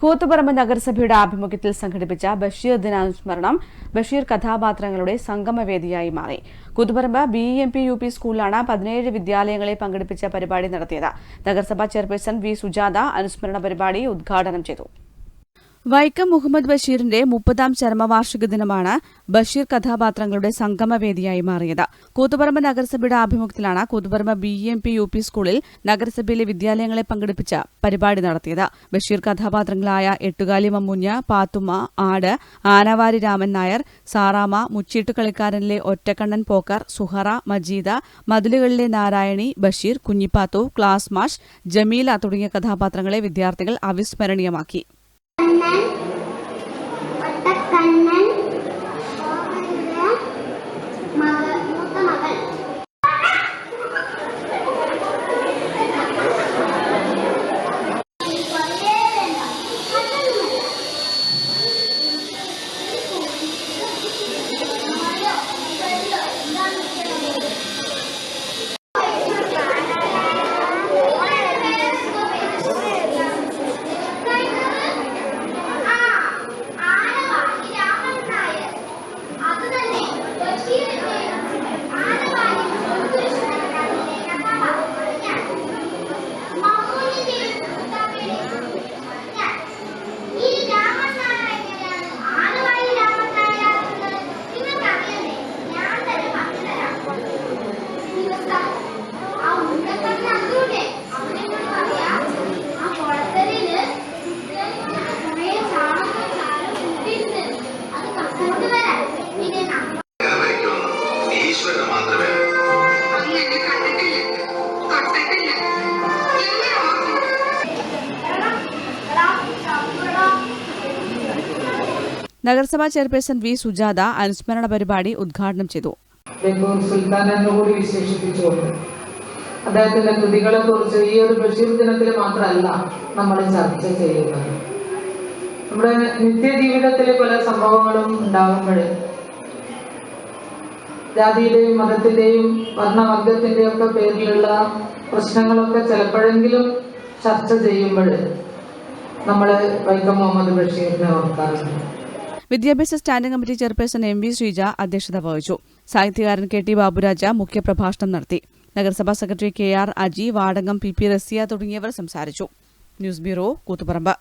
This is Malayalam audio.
കൂത്തുപറമ്പ് നഗരസഭയുടെ ആഭിമുഖ്യത്തിൽ സംഘടിപ്പിച്ച ബഷീർ ദിനാനുസ്മരണം ബഷീർ കഥാപാത്രങ്ങളുടെ സംഗമവേദിയായി മാറി. Koothuparamba B M P U P സ്കൂളിലാണ് പതിനേഴ് വിദ്യാലയങ്ങളെ പങ്കെടുപ്പിച്ച പരിപാടി നടത്തിയത്. നഗരസഭാ ചെയർപേഴ്സൺ വി സുജാത അനുസ്മരണ പരിപാടി ഉദ്ഘാടനം ചെയ്തു. വൈക്കം മുഹമ്മദ് ബഷീറിന്റെ മുപ്പതാം ചരമവാർഷിക ദിനമാണ് ബഷീർ കഥാപാത്രങ്ങളുടെ സംഗമവേദിയായി മാറിയത്. കൂത്തുപറമ്പ് നഗരസഭയുടെ ആഭിമുഖ്യത്തിലാണ് Koothuparamba B M P U P സ്കൂളിൽ നഗരസഭയിലെ വിദ്യാലയങ്ങളെ പങ്കെടുപ്പിച്ച പരിപാടി നടത്തിയത്. ബഷീർ കഥാപാത്രങ്ങളായ എട്ടുകാലി മമ്മുഞ്ഞ പാത്തുമ്മ ആട് ആനവാരി രാമൻ നായർ സാറാമ മുച്ചീട്ട് കളിക്കാരനിലെ ഒറ്റക്കണ്ണൻ പോക്കർ സുഹറ മജീദ മതിലുകളിലെ നാരായണി ബഷീർ കുഞ്ഞിപ്പാത്തു ക്ലാസ് മാഷ് ജമീല തുടങ്ങിയ കഥാപാത്രങ്ങളെ വിദ്യാർത്ഥികൾ അവിസ്മരണീയമാക്കി. Uhum. നഗരസഭാ ചെയർപേഴ്സൺ വി സുജാത അനുസ്മരണ പരിപാടി ഉദ്ഘാടനം ചെയ്തു. വിശേഷിപ്പിച്ചുകൊണ്ട് അദ്ദേഹത്തിന്റെ കൃതികളെ കുറിച്ച് ഈ ഒരു ബഷീർ ദിനത്തിൽ മാത്രമല്ല നമ്മൾ ചർച്ച ചെയ്യുന്നത്. നമ്മുടെ നിത്യജീവിതത്തിൽ പല സംഭവങ്ങളും ഉണ്ടാകുമ്പോൾ ജാതിയുടെയും മതത്തിന്റെയും വർണവർഗത്തിന്റെയും ഒക്കെ പേരിലുള്ള പ്രശ്നങ്ങളൊക്കെ ചിലപ്പോഴെങ്കിലും ചർച്ച ചെയ്യുമ്പോൾ നമ്മൾ വൈക്കം മുഹമ്മദ് ബഷീറിനെ ഓർക്കാറുണ്ട്. വിദ്യാഭ്യാസ standing committee chairperson M V Sreeja അധ്യക്ഷത വഹിച്ചു. സാഹിത്യകാരൻ കെ ടി ബാബുരാജ മുഖ്യപ്രഭാഷണം നടത്തി. നഗരസഭാ സെക്രട്ടറി കെ ആർ അജി വാടകം പി പി റസിയ തുടങ്ങിയവർ സംസാരിച്ചു. News bureau Koothuparamba.